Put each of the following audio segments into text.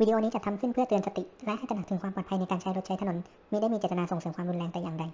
วิดีโอนี้จัดทำขึ้นเพื่อเตือนสติและให้ตระหนักถึงความปลอดภัยในการใช้รถใช้ถนนมิได้มีเจตนาส่งเสริมความรุนแรงแต่อย่างใด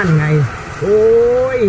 ั่นไงโอ้ย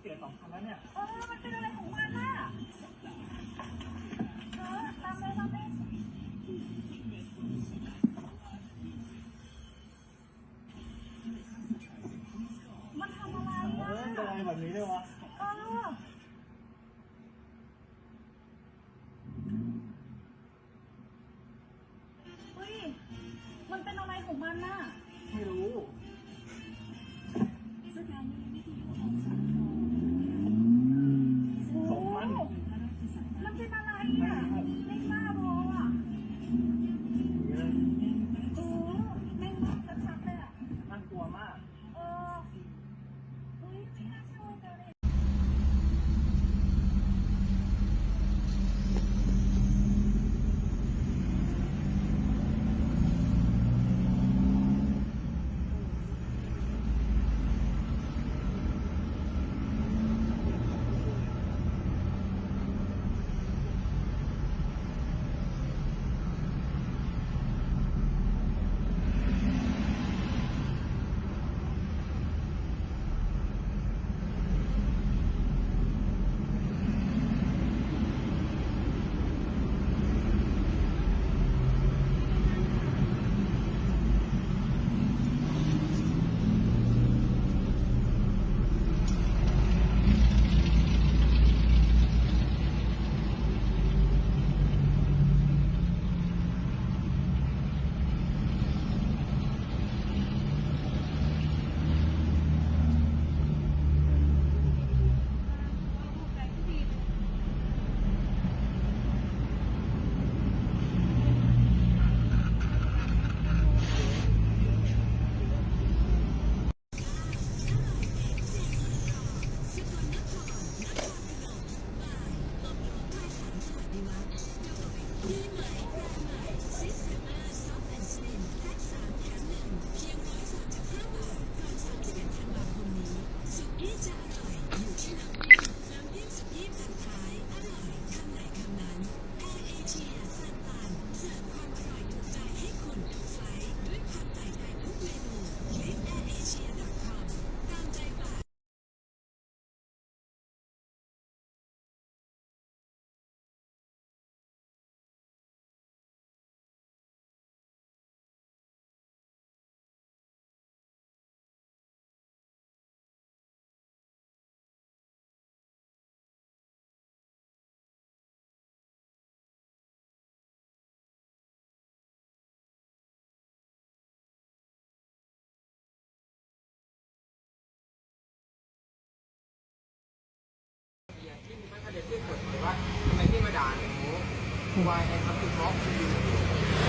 เสียสองคันแล้วเนี่ยเออมันเป็น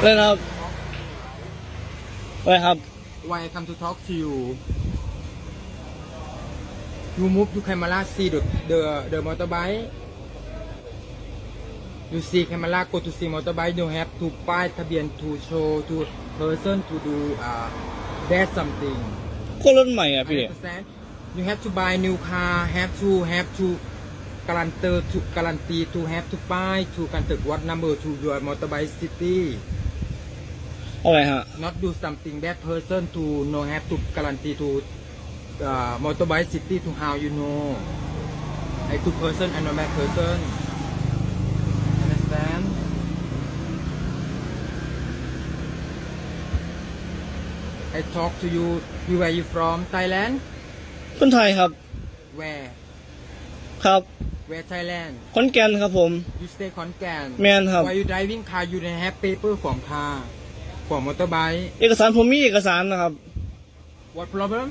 เลยครับเลยครับ Why I come to talk to you You move to camera see the the the motorbike You see camera go to see motorbike you have to buy ทะเบียน to show to person to do uh that something คนรถใหม่อ่ะพี่ You have to buy new car have to have to guarantee to g u a r a n to e e t have to buy to guarantee what number to your motorbike city อะไรฮะ not do something that person to no have to guarantee to uh, motorbike city to how you know I to person and n o r m a d person understand I talk to you you where you from Thailand คนไทยครับ where ครับ where Thailand ขอนแก่นครับผม you stay ขอนแก่นแมนครับ why you driving car you don't have paper from car ขวามอเตอร์ไบค์เอกสารผมมีเอกสารนะครับ what problem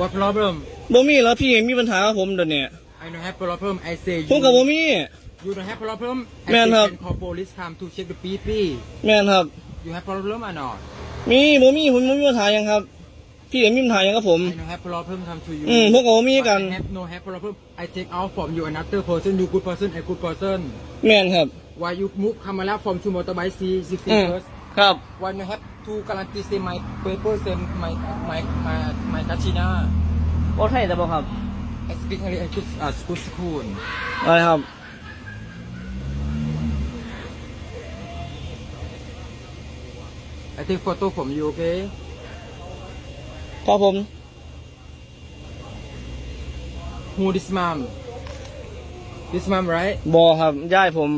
what problem บ่มีแล้วพี่มีปัญหากับผมเดี๋ยวนี้ I don't have problem I say ผม you กับบ่มี you don't have problem แม่น a ครับ c a l l police come to check the PP แม่นครับ you have problem or not มีบ่มีผมบ่มีปัญหายังครับ พี่เอ็มมีปัญหาหยังกับผม I don't have problem come to you อืมพวกผมมีกัน I have no have problem I take out from you another person you good person I good person แม่นครับ why you move คำมาแล้ว from to motorbike C 16 first ครับ when y o have to guarantee say my paper s a m e my my my my Kachina บอกไทยได้บ่ครับ I speak e n l i I speak school school อะไรครับ I take photo from you o k a ครับผม Who this mom this mom right บอครับยายผม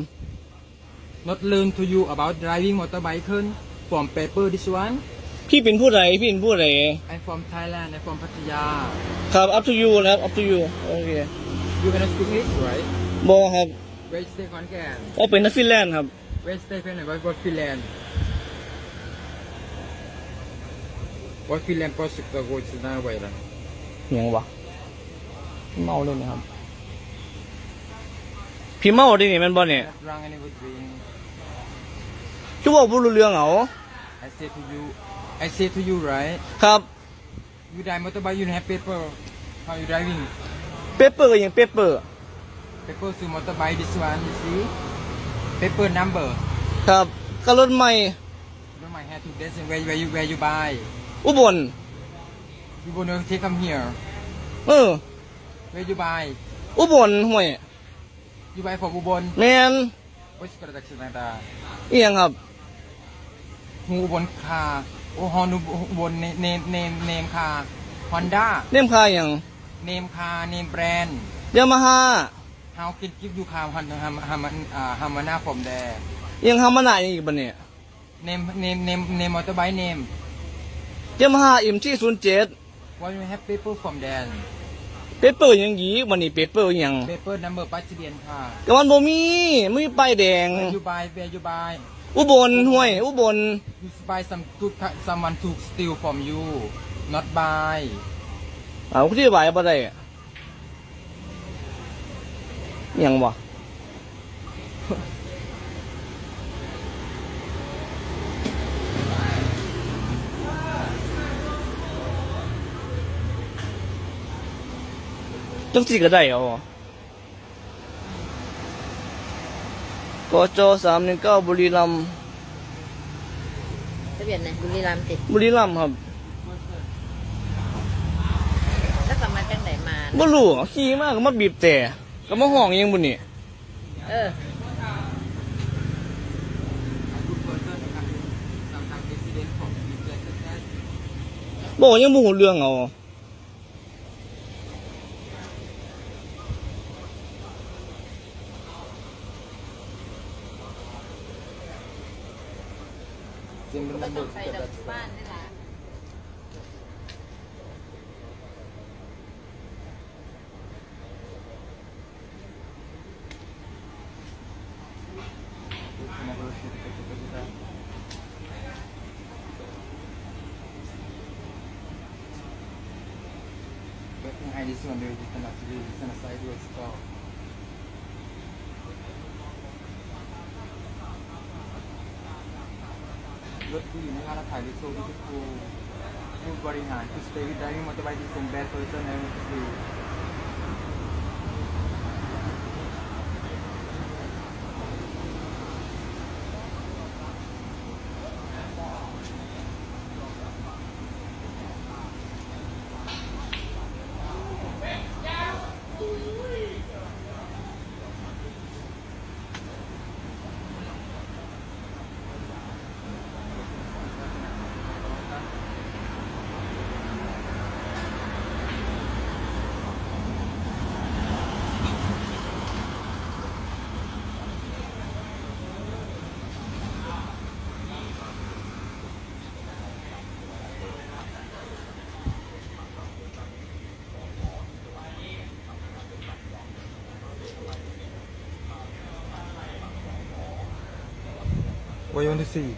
not learn to you about driving motorbike from paper this one พี่เป็นผู้ใดพี่เป็นผู้ใด I'm from Thailand I'm from Pattaya ครับ up to you นะครับ up to you โอเค you cannot speak English right บอครับ where stay ขอนแก่นอ๋อเป็นนักฟินแลนด์ ครับ where stay เป็นไหนว่าฟิ a แ Finland ฟิ a แ Finland ก็สุดก็โกนสุดหน้าไว้ละเหนียงวะเมาเลยนะครับพี่เมาดินี่แมันบ่เนี่ย Not wrong any with being. จู่บอกบ่รู้เรื่องเหรอา I say to you, I say to you, right? ครับ You drive motorbike, you don't have paper. How you driving? เปเปอร์อย่างเปเปอร์ Paper to motorbike, this one, you see? Paper number. ครับก็รถใหม่ Don't mind have to destination where, where you where you buy. อุบล You wanna take come here. เออ Where you buy? อุบลห่วยอยู่ใบฝอกอุบลแมนโอ้ยกระดักสินตาเอียงครับหูอุบลคา โอ้ฮอนอุบลเนมเนมเนมคาฮอนด้า เนมคาอย่างเนมคาเนมแบรนด์เยี๋ยวมาฮาเฮากินกิฟต์ยูคาฮอนฮัมฮัมอ่าฮัมมานาผมแดเอียงฮัมมานาอีกบนเนี่ยเนมเนมเนมเนมมอเตอร์ไบค์เนมเยี๋ยวมาฮาอิมที่ศูนย์เจ็ดวันนี้แฮปปี้ปุ๊บผมแดนเปเปอร์ยังยีวันนี้เปเปอร์ยังเปเปอร์นัมเบอร์ปัจเจียนค่ะก็มันบ่มีมีป้ายแดงอยู่บายเียอยู่บายอุบลห้วย อุบล you buy some good ั o m e o n e to steal from you not buy เอาที่บายบะได้ยังบ่จังสิก็ได้เหรอกจสามหนึ่งเก้าบุรีรัมทะเบียนไหนบุรีรัมติดบุรีรัมครับแล้วกลับมาจังไหนมาบ่รู้อะขี่มากก็มาบีบแต่ก็มาห้องยังบุนี่เออบอกยังบุหูเรื่องเอาจริงมันมดดกับบ้านนี่แหละให้ดิสมันเลยขนาดที่ขนาดสด้วยสกอรรถที่อยู่ในค่ารับถ่ายในโซนที่คู่ผู้บริหารคือสเตย์วิดได้มาตบายที่เซ็นแบดเพอร์เนต์ในสื่อ What you want to see?